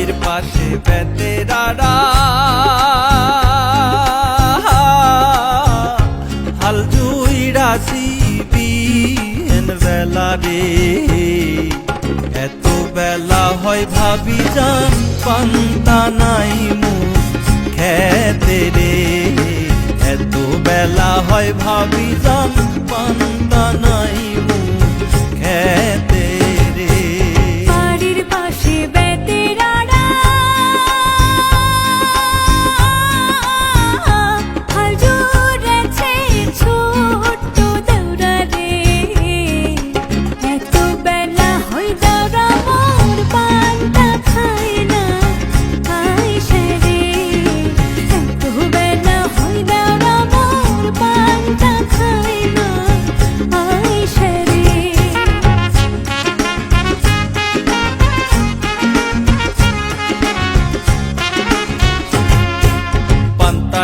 বাড়ির পাশে বেতেরারা হাল বেলা রে। এত বেলা হয় ভাবি যান পান্তা নাই মুখ খেতে রে। এত বেলা হয় ভাবি যান পান্তা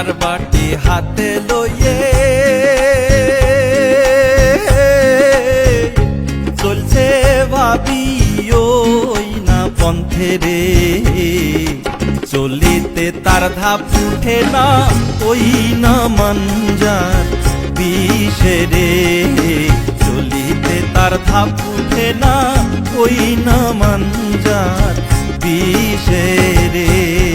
পান্তার বাটি হাতে লইয়ে চলছে ভাবি ওই না পন্থে রে। চলিতে তার ধাপ উঠে না, ওই না মঞ্জার বিষে রে। চলিতে তার ধাপ উঠে না, ওই না মঞ্জার বিষে রে।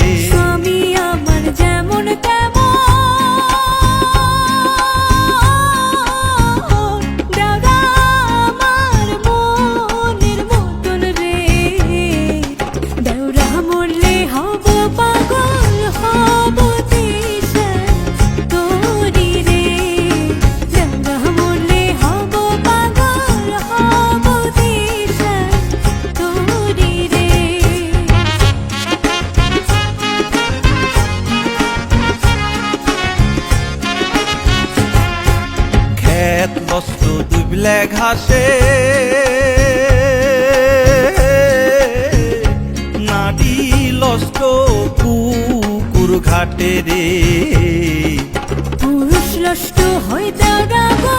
ডুবলে নাদি লস্ত কুকুর ঘাটে রে। পুরুষ লষ্ট হয়ে দাঁড়াবো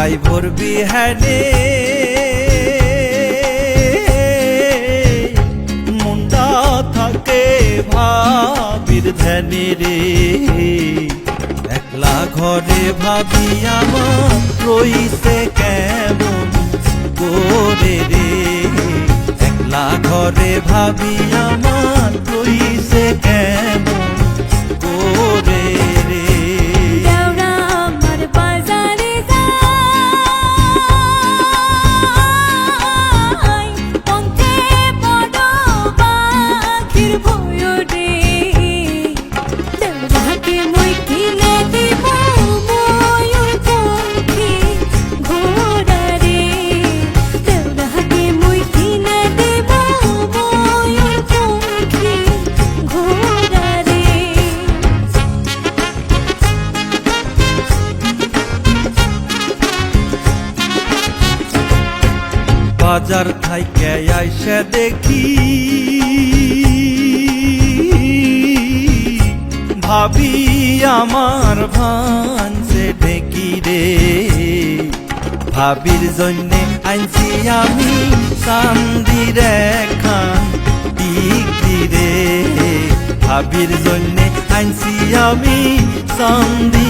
টুকাই ভরবি হ্যানে। মুন্ডা থাকে ভাবির ধ্যানে রে। একলা ঘরে ভাবি আমার রইছে কেমন করে রে। একলা ঘরে ভাবি আমার বাজার থাইকে আইসে দেখি। ভাবি আমার ভানছে ঢেকি রে। ভাবির জন্যে আনছি আমি চান্দির খান টিকি রে। ভাবির জন্যে আনছি আমি চান্দির